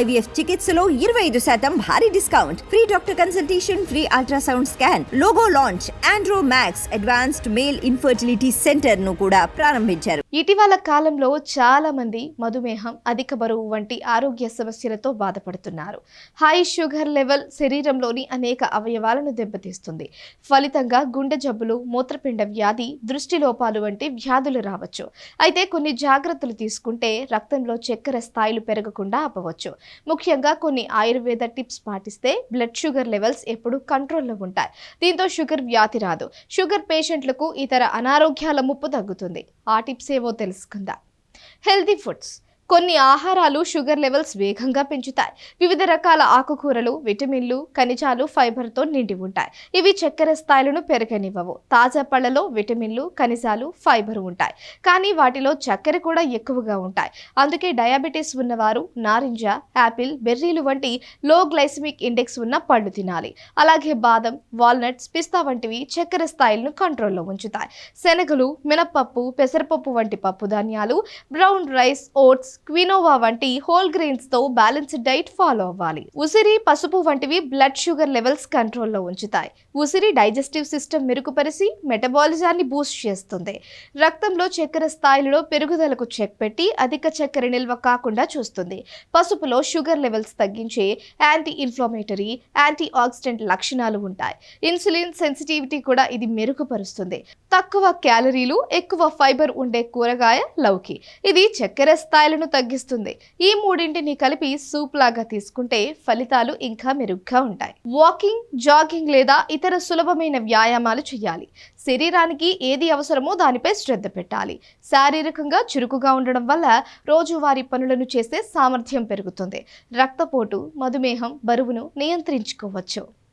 IVF చికిత్సలో ఇరవై ఐదు శాతం భారీ discount. Free doctor consultation free ultrasound scan logo launch andro max advanced male infertility సెంటర్ను కూడా ప్రారంభించారు. ఇటీవల కాలంలో చాలా మంది మధుమేహం అధిక బరువు వంటి ఆరోగ్య సమస్యలతో బాధపడుతున్నారు. హై షుగర్ లెవెల్ శరీరంలోని అనేక అవయవాలను దెబ్బతీస్తుంది. ఫలితంగా గుండె జబ్బులు మూత్రపిండ వ్యాధి దృష్టి లోపాలు వంటి వ్యాధులు రావచ్చు. అయితే కొన్ని జాగ్రత్తలు తీసుకుంటే రక్తంలో చక్కెర స్థాయిలు పెరగకుండా ఆపవచ్చు. ముఖ్యంగా కొన్ని ఆయుర్వేద టిప్స్ పాటిస్తే బ్లడ్ షుగర్ లెవెల్స్ ఎప్పుడు కంట్రోల్లో ఉంటాయి. దీంతో షుగర్ వ్యాధి రాదు. షుగర్ పేషెంట్లకు ఇతర అనారోగ్యాల ముప్పు తగ్గుతుంది. ఆ టిప్స్ ఏవో తెలుసుకుందాం. Healthy foods. కొన్ని ఆహారాలు షుగర్ లెవెల్స్ వేగంగా పెంచుతాయి. వివిధ రకాల ఆకుకూరలు విటమిన్లు ఖనిజాలు ఫైబర్తో నిండి ఉంటాయి. ఇవి చక్కెర స్థాయిలను పెరగనివ్వవు. తాజా పళ్ళలో విటమిన్లు ఖనిజాలు ఫైబర్ ఉంటాయి. కానీ వాటిలో చక్కెర కూడా ఎక్కువగా ఉంటాయి. అందుకే డయాబెటీస్ ఉన్నవారు నారింజ యాపిల్ బెర్రీలు వంటి లో గ్లైసమిక్ ఇండెక్స్ ఉన్న పళ్ళు తినాలి. అలాగే బాదం వాల్నట్స్ పిస్తా వంటివి చక్కెర స్థాయిలను కంట్రోల్లో ఉంచుతాయి. శనగలు మినప్పప్పు పెసరపప్పు వంటి పప్పు ధాన్యాలు బ్రౌన్ రైస్ ఓట్స్ క్వినోవా వంటి హోల్ గ్రెయిన్స్తో బ్యాలెన్స్డ్ డైట్ ఫాలో అవ్వాలి. ఉసిరి పసుపు వంటివి బ్లడ్ షుగర్ లెవెల్స్ కంట్రోల్లో ఉంచుతాయి. ఉసిరి డైజెస్టివ్ సిస్టమ్ మెరుగుపరిచి మెటబాలిజాన్ని బూస్ట్ చేస్తుంది. రక్తంలో చక్కెర స్థాయిలో పెరుగుదలకు చెక్ పెట్టి అధిక చక్కెర నిల్వ కాకుండా చూస్తుంది. పసుపులో షుగర్ లెవెల్స్ తగ్గించే యాంటీ ఇన్ఫ్లమేటరీ యాంటీ ఆక్సిడెంట్ లక్షణాలు ఉంటాయి. ఇన్సులిన్ సెన్సిటివిటీ కూడా ఇది మెరుగుపరుస్తుంది. తక్కువ క్యాలరీలు ఎక్కువ ఫైబర్ ఉండే కూరగాయ లౌకి. ఇది చక్కెర స్థాయిలను తగ్గిస్తుంది. ఈ మూడింటిని కలిపి సూప్ లాగా తీసుకుంటే ఫలితాలు ఇంకా మెరుగ్గా ఉంటాయి. వాకింగ్ జాగింగ్ లేదా ఇతర సులభమైన వ్యాయామాలు చేయాలి. శరీరానికి ఏది అవసరమో దానిపై శ్రద్ధ పెట్టాలి. శారీరకంగా చురుకుగా ఉండడం వల్ల రోజువారీ పనులను చేసే సామర్థ్యం పెరుగుతుంది. రక్తపోటు మధుమేహం బరువును నియంత్రించుకోవచ్చు.